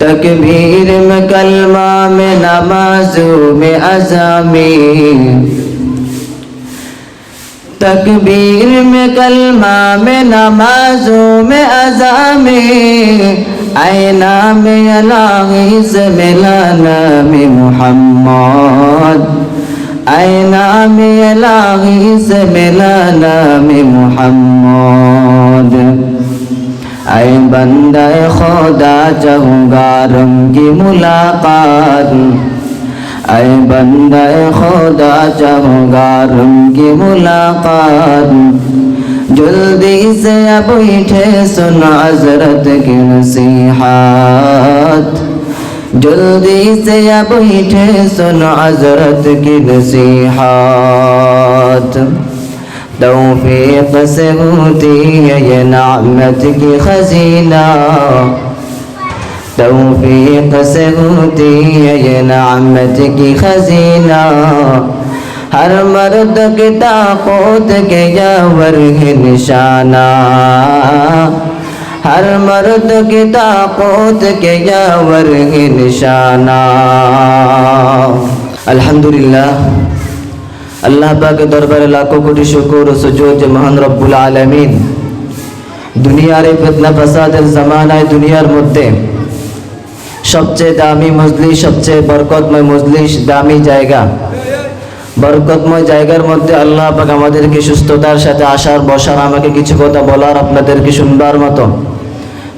تکبیر میں کلمہ میں نمازوں میں عزامی تکبیر میں کلمہ میں نمازوں میں عزامی آئینہ میں الہی سے ملانا میں محمد آئینہ میں الہی سے ملانا میں محمد اے بندہ خدا چاہوں گا رنگی ملاقات۔ اے بندہ خدا چاہوں گا رنگی ملاقات۔ جلدی سے اب اٹھے سن حضرت کی نصیحات جلدی سے اب اٹھے سن حضرت کی نصیحات तौफीक से होती है ये नामत की खजीना तौफीक से होती है ये नामत की खजीना हर मर्द की ताकत के यावर है निशाना हर मर्द की ताकत के यावर है निशाना अल्हम्दुलिल्लाह আল্লাহ পাকের দরবারে লাখো কোটি শুকর ও সুজুদ মহান রব্বুল আলামিন। দুনিয়ার এই ফিতনা ফাসাদের জামানায় দুনিয়ার মধ্যে সবচেয়ে দামি মজলিস, সবচেয়ে বরকতময় মজলিস, দামি জায়গা। বরকতময় জায়গার মধ্যে আল্লাহ পাক আমাদেরকে সুস্থতার সাথে আসার বসার, আমাকে কিছু কথা বলার আপনাদেরকে শুনবার মতো।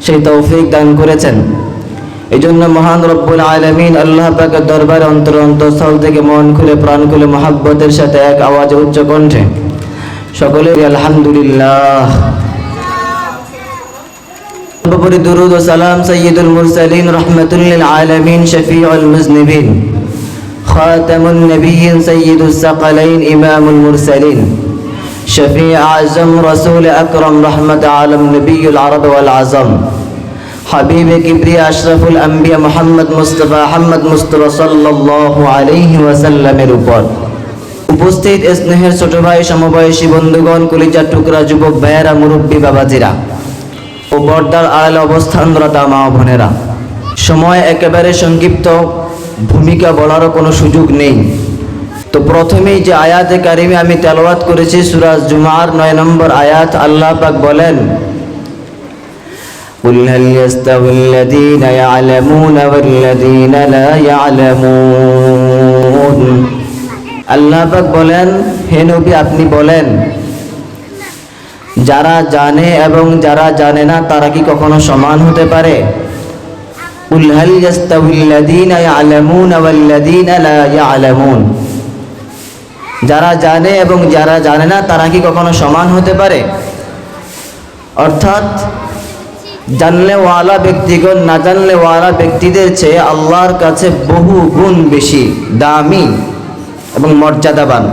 সেই তৌফিক দান করেছেন। এই জন্য মহান রব্বুল আলমিন আল্লাহ পাকের দরবারে অন্তর অন্তঃস্থল থেকে মন খুলে প্রাণ খুলে মহাব্বতের সাথে এক আওয়াজে উচ্চ কণ্ঠে সকলে আলহামদুলিল্লাহ সর্বোপরি দুরুদ ও সালাম সৈয়দুল মুরসালিন রহমতুল্লিল আলমিন শফিউল মুজনিবিন خاتم النبيين سيد الثقلين إمام المرسلين شفيع أعظم رسول أكرم رحمة عالم نبي العرب والعظم হাবিবে কিবরিয়া আশরাফুল আম্বিয়া মোহাম্মদ মুস্তফা আহমদ মুস্তফা সাল্লাল্লাহু আলাইহি ওয়াসাল্লামের উপর। উপস্থিত স্নেহের ছোট ভাই, সমবয়সী বন্ধুগণ, কলিজার টুকরা যুবক ভাইয়েরা, মুরব্বী বাবাজিরা ও বর্দার আল অবস্থানরতা মা বোনেরা, সময় একেবারে সংক্ষিপ্ত, ভূমিকা বলারও কোনো সুযোগ নেই। তো প্রথমেই যে আয়াতে কারিমে আমি তেলাওয়াত করেছি, সুরাজ জুমার নয় নম্বর আয়াত, আল্লাহ পাক বলেন قل هل يستوي الذين يعلمون والذين لا يعلمون আল্লাহ পাক বলেন হে নবী আপনি বলেন যারা জানে এবং যারা জানে না তারা কি কখনো সমান হতে পারে قل هل يستوي الذين يعلمون والذين لا يعلمون যারা জানে এবং যারা জানে না তারা কি কখনো সমান হতে পারে অর্থাৎ জানলেওয়ালা ব্যক্তিগণ না জানলেওয়ালা ব্যক্তিদের চেয়ে আল্লাহর কাছে বহু গুণ বেশি দামি এবং মর্যাদাবান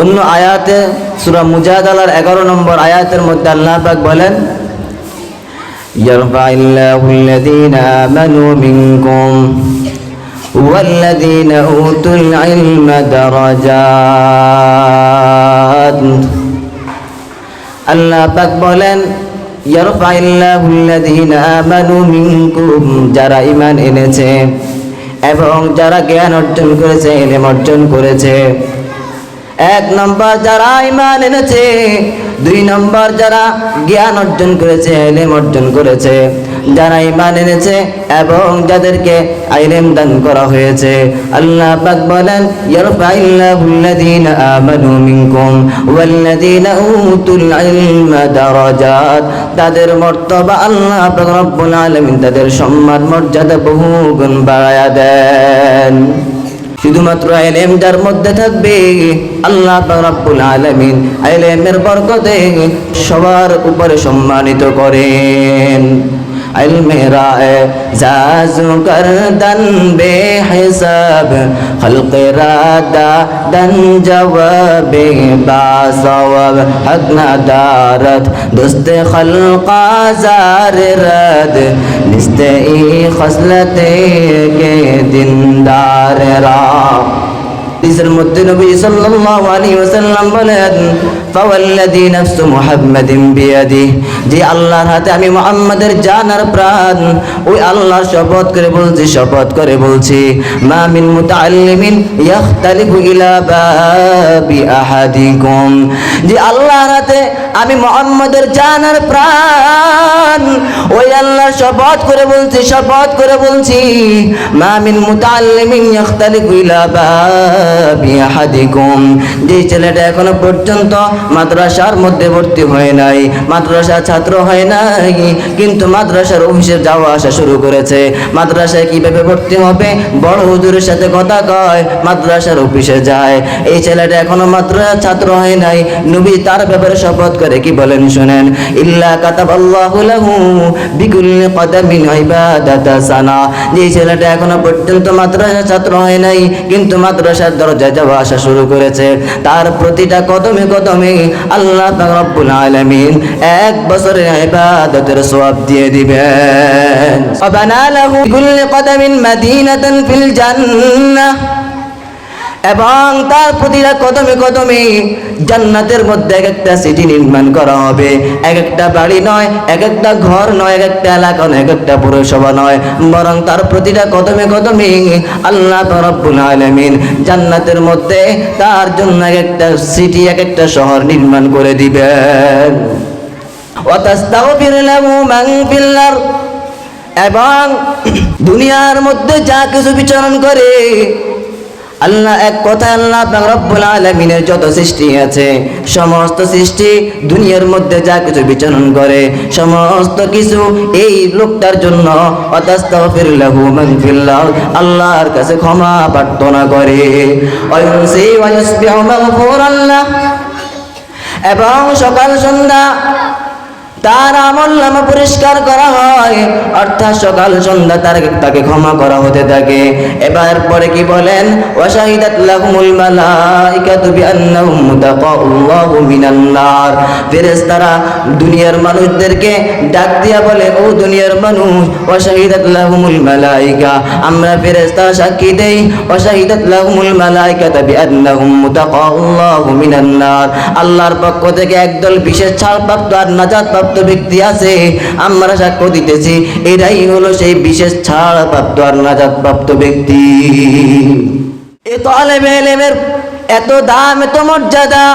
অন্য আয়াতে সুরা মুজাদালার এগারো নম্বর আয়াতের মধ্যে আল্লাহ পাক বলেন يرفع الله الذين آمنوا منكم والذين أوتوا العلم درجات আল্লাহ পাক বলেন যারা ইমান এনেছে এবং যারা জ্ঞান অর্জন করেছে, ইলম অর্জন করেছে। এক নম্বর যারা ইমান এনেছে, দুই নম্বর যারা জ্ঞান অর্জন করেছে এলেম অর্জন করেছে। যারা ইমান এনেছে এবং যাদেরকে ইলম দান করা হয়েছে, আল্লাহ পাক বলেন, ইয়ারফাইল্লাহুল্লাযীনা আমানু মিনকুম ওয়াল্লাযীনা উতুল ইলমা দারাজাত। তাদের মর্তবা আল্লাহ পাক রব্বুল আলামিন তাদের সম্মান মর্যাদা বহু গুণ বাড়ায়া দেন। শুধুমাত্র এলেম যার মধ্যে থাকবে, আল্লাহ রব্বুল আলামিন এলেমের বরকতে সবার উপরে সম্মানিত করেন। علم رائے زازو گردن بے حساب خلق رادا دن جواب باسواب حق ندارت دست خلقا زار رد نست ای خصلت کے دندار را হাদিসের মধ্যে নবী সাল্লাল্লাহু আলাইহি ওয়াসাল্লাম বলেন, ফাওয়াল্লাযী নাফসু মুহাম্মাদিন বিয়াদিহি। যে আল্লাহর হাতে আমি মুহাম্মাদের জান আর প্রাণ, ওই আল্লাহর শপথ করে বলছি, শপথ করে বলছি, মা মিন মুতাআল্লিমিন ইয়াখতালিফু ইলা বাবি আহাদিকুম। যে আল্লাহর হাতে আমি মুহাম্মাদের জান আর প্রাণ, ওই আল্লাহর শপথ করে বলছি, শপথ করে বলছি, মা মিন মুতাআল্লিমিন ইয়াখতালিফু ইলা বাবি আহাদিকুম। যে ছেলেটা এখনও পর্যন্ত মাদ্রাসার মধ্যে ভর্তি হয় নাই মাদ্রাসা ছাত্র হয় নাই, কিন্তু মাদ্রাসার অফিসে যাওয়া আসা শুরু করেছে। মাদ্রাসায় কীভাবে ভর্তি হবে? বড় হুজুরের সাথে কথা কয়, মাদ্রাসার অফিসে যায়। এই ছেলেটা এখনও মাদ্রাসা ছাত্র হয় নাই। নবী তার ব্যাপারে শপথ করে কি বলেন শুনেন? ইল্লা কাতাবাল্লাহু লাহু বিকুল্লি কদামিন ইবাদাতা সানা। যে ছেলেটা এখনও পর্যন্ত মাদ্রাসা ছাত্র হয় নাই, কিন্তু মাদ্রাসার দরজায় যাওয়া আসা শুরু করেছে। তার প্রতিটা কদমে কদমে আল্লাহ রব্বুল আলমিন এক বছরের ইবাদতের সওয়াব দিয়ে দিবেন। ওয়াবানা লাহু বিকুল্লি কদামিন মাদিনাতান ফিল জান্নাহ। এবং তার প্রতিটা কদমে কদমে জান্নাতের মধ্যে এক একটা সিটি নির্মাণ করা হবে। এক একটা বাড়ি নয় এক একটা ঘর নয় এক একটা এলাকা নয় এক একটা পৌরসভা নয়। বরং তার প্রতিটা কদমে কদমে আল্লাহ রব্বুল আলামিন জান্নাতের মধ্যে তার জন্য এক একটা সিটি এক একটা শহর নির্মাণ করে দিবেন। এবং দুনিয়ার মধ্যে যা কিছু বিচরণ করে আল্লাহ এক কথা আল্লাহ রব্বুল আলামিনের যত সৃষ্টি আছে, সমস্ত সৃষ্টি দুনিয়ার মধ্যে যা কিছু বিচরণ করে, সমস্ত কিছু এই লোকটার জন্য আল্লাহর কাছে ক্ষমা প্রার্থনা করে। এবং সকাল সন্ধ্যা তার আমল নামা পরিষ্কার করা হয়। অর্থাৎ সকাল, সন্ধ্যা তার তাকে ক্ষমা করা হতে থাকে। এবার পরে কি বলেন? ওয়াশাহিদাত লাহুমুল মালাইকাতু বিআন্নাহুম মুতাকাল্লাহু মিনান নার। ফেরেশতারা দুনিয়ার মানুষদেরকে ডাক দিয়া বলে, ও দুনিয়ার মানুষ, ওয়াশাহিদাত লাহুমুল মালাইকা, আমরা ফেরেশতা সাক্ষী দেই। ওয়াশাহিদাত লাহুমুল মালাইকাতু বিআন্নাহুম মুতাকাল্লাহু মিনান নার। আল্লাহর পক্ষ থেকে একদল বিশেষ ছাড়প্রাপ্ত আর নাজাত প্রাপ্ত ব্যক্তি আছে আমরা সাক্ষ্য দিতেছি এরাই হলো সেই বিশেষ ছাড় প্রাপ্ত আর নাজাত প্রাপ্ত ব্যক্তি এ তো আলেমে এলেমের এত দাম এত মর্যাদা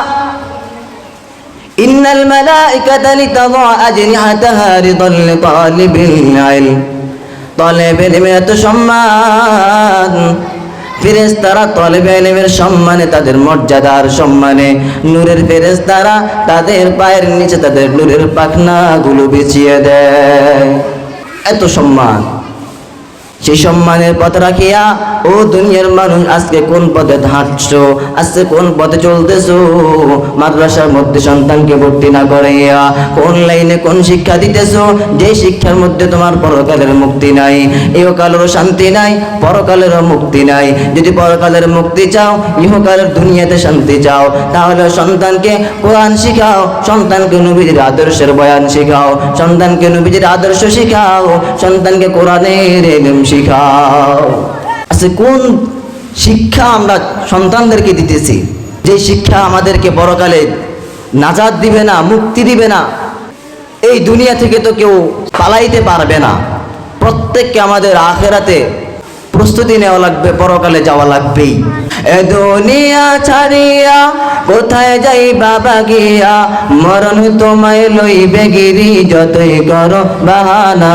إن الملائكة لتضع أجنحتها رضا لطالب العلم طالب العلم এত সম্মান ফেরেস্তারা তলেবে আলেমের সম্মানে, তাদের মর্যাদার সম্মানে। নূরের ফেরেস্তারা তাদের পায়ের নিচে তাদের নূরের পাখনাগুলো বিছিয়ে দেয়। এত সম্মান। সেই সম্মানের পথ রাখিয়া, ও দুনিয়ার মানুষ, আজকে কোন পথে হাঁটছো আজকে কোন পথে চলতেছো? মাদ্রাসার মধ্যে সন্তানকে ভর্তি না করাইয়া কোন লাইনে কোন শিক্ষা দিতেছো? যে শিক্ষার মধ্যে তোমার পরকালের মুক্তি নাই, ইহকালেরও শান্তি নাই, পরকালেরও মুক্তি নাই। যদি পরকালের মুক্তি চাও, ইহকালের দুনিয়াতে শান্তি চাও, তাহলে সন্তানকে কোরআন শিখাও, সন্তানকে নবীজির আদর্শের বয়ান শিখাও, সন্তানকে নবীজির আদর্শ শিখাও, সন্তানকে কোরআনের শিখাও। আচ্ছা কোন শিক্ষা আমরা সন্তানদেরকে দিতেছি? যে শিক্ষা আমাদেরকে বড়কালে নাজাদ দিবে না, মুক্তি দিবে না, এই দুনিয়া থেকে তো কেউ পালাইতে পারবে না। প্রত্যেককে আমাদের আখেরাতে প্রস্তুতি নেওয়া লাগবে, পরকালে যাওয়া লাগবেই। এ দুনিয়া ছাড়িয়া কোথায় যাই বাবা গিয়া, মরণ তোমায় লইবে গিরি, যতই করো বাহানা।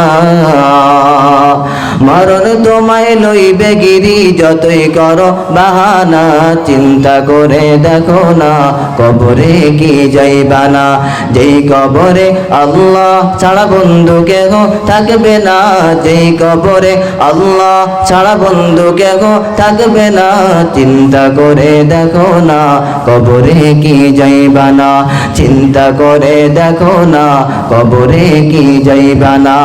মরণ তোমায় লইবে গিরি, যতই করো বাহানা, চিন্তা করে দেখো না, কবরে কি যাইবা না? যেই কবরে আল্লাহ ছাড়া বন্ধু কেহ থাকবে না, যেই কবরে আল্লাহ ছাড়া বন্ধু কেহ থাকবে না, চিন্তা করে দেখো না, কবরে কি যাইবা না? চিন্তা করে দেখো না, কবরে কি যাইবা না?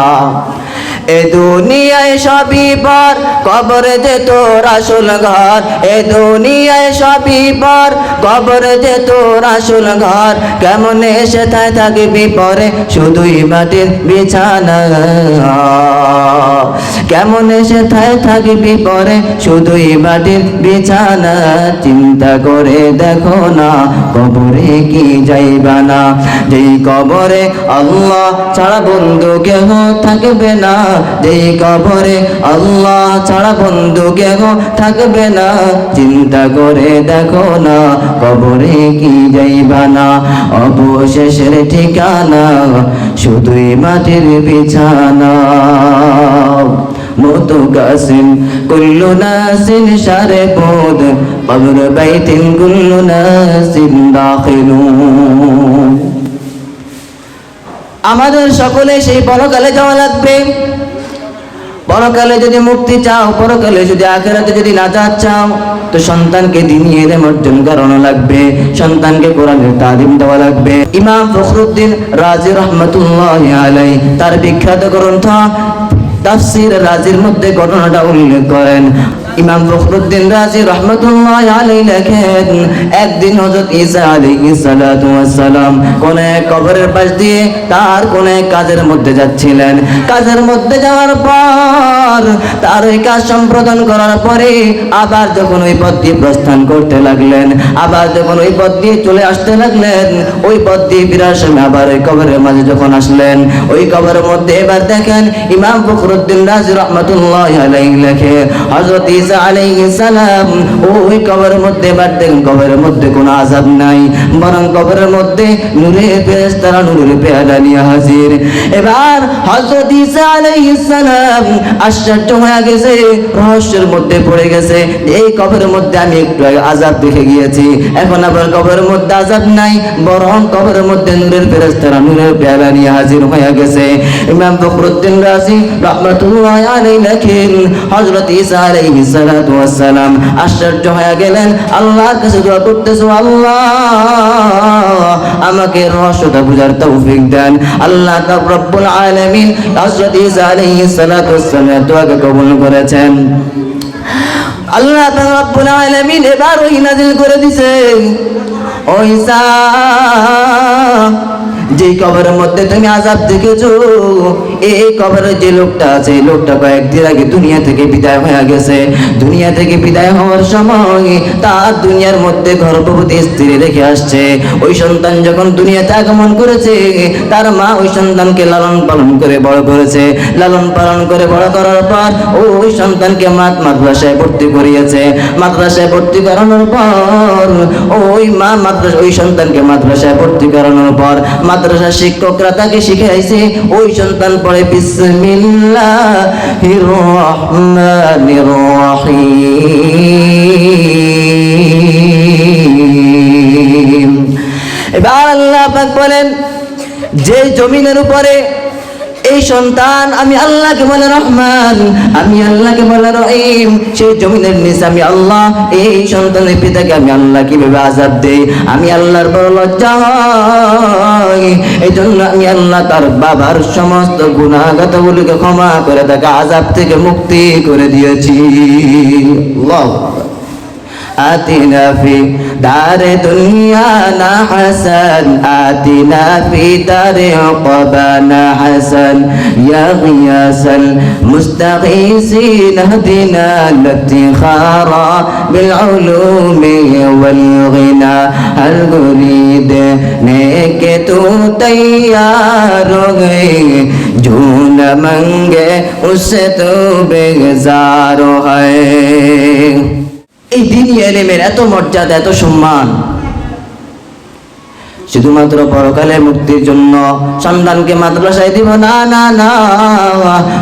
এ দুনিয়ায় সবই পর কবর যে তো রাসুল ঘর। এ দুনিয়ায় সবই পর কবর যে তো রাসুল ঘর। কেমন এসে থাকবি পরে, শুধুই মাটির বিছানা। কেমন এসে থায় থাকবি পরে? শুধুই মাটির বিছানা, চিন্তা করে দেখো না, কবরে কি যাইবা না? যেই কবরে আল্লাহ ছাড়া বন্ধু কেহ থাকবে না। যেই কবরে আল্লাহ ছাড়া বন্ধু কেহ থাকবে না। চিন্তা করে দেখো না, কবরে কি যাইবা না? অবশেষের ঠিকানা, শুধুই মাটির বিছানা। মতো গাছেন কুল্লু নাসিন সারে পদ কবর বাইতিন কুল্লু নাসিন দাখিলুন আমাদের সকলে সেই পরকালে যাওয়া লাগবে। পরকালে যদি মুক্তি চাও, পরকালে যদি আখেরাতে যদি নাজাত চাও, তো সন্তানকে দিনই এলেম অর্জন করানো লাগবে, সন্তানকে কোরআনের তালিম দেওয়া লাগবে। ইমাম ফখরুদ্দিন রাজি রহমতুল্লাহ আলাই তার বিখ্যাত গ্রন্থ তাফসির রাজির মধ্যে ঘটনাটা উল্লেখ করেন। ইমাম ফখরুদ্দিন রাজি রহমতুল্লাহ আলাই লেখেন, একদিন হযরত ঈসা আলাইহিস সালাতু ওয়াস সালাম কোন এক কবরের পাশ দিয়ে তার কোন এক কাজের মধ্যে যাচ্ছিলেন। কাজের মধ্যে যাওয়ার পর তার ওই কাজ সম্পাদন করার পরে আবার যখন ওই পথ দিয়ে প্রস্থান করতে লাগলেন, আবার যখন ওই পথ দিয়ে চলে আসতে লাগলেন, ওই পথ দিয়ে ফিরার সময় আবার ওই কবরের মাঝে যখন আসলেন, ওই কবরের মধ্যে এবার দেখেন ইমাম ফখরুদ্দিন রাজি রহমতুল্লাহ আলাইহি লেখে, হযরত ঈসা আলাইহিস সালাম, ওই কবরের মধ্যে কবরের মধ্যে কোনো আযাব নাই, বরং কবরের মধ্যে পেয়ালা নিয়ে হাজির। এবার হযরত ঈসা আলাইহিস সালাম আশ্চর্য হয়ে গেছে, রহস্যের মধ্যে পড়ে গেছে, এই কবরের মধ্যে আমি একটু আযাব দেখে গিয়েছি। এখন আবার কবরের মধ্যে আযাব নাই, বরং কবরের মধ্যে নূরের ফেরেশতারা নূরের পেয়ালা নিয়ে হাজির হয়ে গেছে। ইমাম ফখরুদ্দিন রাজি রহমাতুল্লাহ আলাইহি লেখেন, হযরত ঈসা আলাইহিস সালাম আশ্চর্য হয়ে গেলেন, আল্লাহর কাছে দোয়া করতেছো, আল্লাহ আমাকে রহস্যটা বুঝার তৌফিক দেন। আল্লাহ রব্বুল আলামিন দোয়াকে কবুল করেছেন। আল্লাহ এবার করে দিছে ও ঈসা যে কবরের মধ্যে তুমি আজাব দেখেছ এই কবরের যে লোকটা আছে লোকটা কয়েকদিন আগে দুনিয়া থেকে বিদায় হয়ে গেছে। দুনিয়া থেকে বিদায় হওয়ার সময় তার দুনিয়ার মধ্যে গর্ভবতী স্ত্রী রেখে আসছে। ওই সন্তান যখন দুনিয়াতে আগমন করেছে, তার মা ওই সন্তানকে লালন পালন করে বড় করেছে। লালন পালন করে বড় করার পর ওই সন্তানকে মাত মাদ্রাসায় ভর্তি করিয়েছে। মাদ্রাসায় ভর্তি করানোর পর ওই মা মাদ্রাসা, ওই সন্তানকে মাদ্রাসায় ভর্তি করানোর পর মাদ্রাসা শিক্ষকরা তাকে শিখাইছে, ওই সন্তান পড়ে বিসমিল্লাহির এবার আল্লাহ পাক বলেন যে জমিনের উপরে এই সন্তান আমি আল্লাহকে বলে রহমান, আমি আল্লাহকে বলে রহিম। সেই জমিনের নিচে আমি আল্লাহ, এই সন্তানের পিতাকে আমি আল্লাহ কীভাবে আজাব দেই? আমি আল্লাহর বড় লজ্জা এই জন্য আমি আল্লাহ তার বাবার সমস্ত গুণাগতগুলিকে ক্ষমা করে তাকে আজাব থেকে মুক্তি করে দিয়েছি। آتنا في دار دنيانا حسن آتنا في دار عقبانا حسن. يا غياث المستغيثين اهدنا الافتخار بالعلوم والغنى. هل نريد نيك تو جون ہو گئی جھون منگے اس تو ہے এই দিনই এলেমের এত মর্যাদা, এত সম্মান। শুধুমাত্র পরকালে মুক্তির জন্য সন্তানকে মাদ্রাসায় দিব? না না না।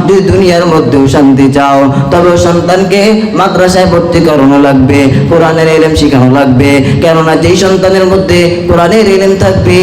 যদি দুনিয়ার মধ্যেও শান্তি চাও। তবে সন্তানকে মাদ্রাসায় ভর্তি করানো লাগবে, কোরআনের এলেম শেখানো লাগবে। কেননা যেই সন্তানের মধ্যে কোরআনের এলেম থাকবে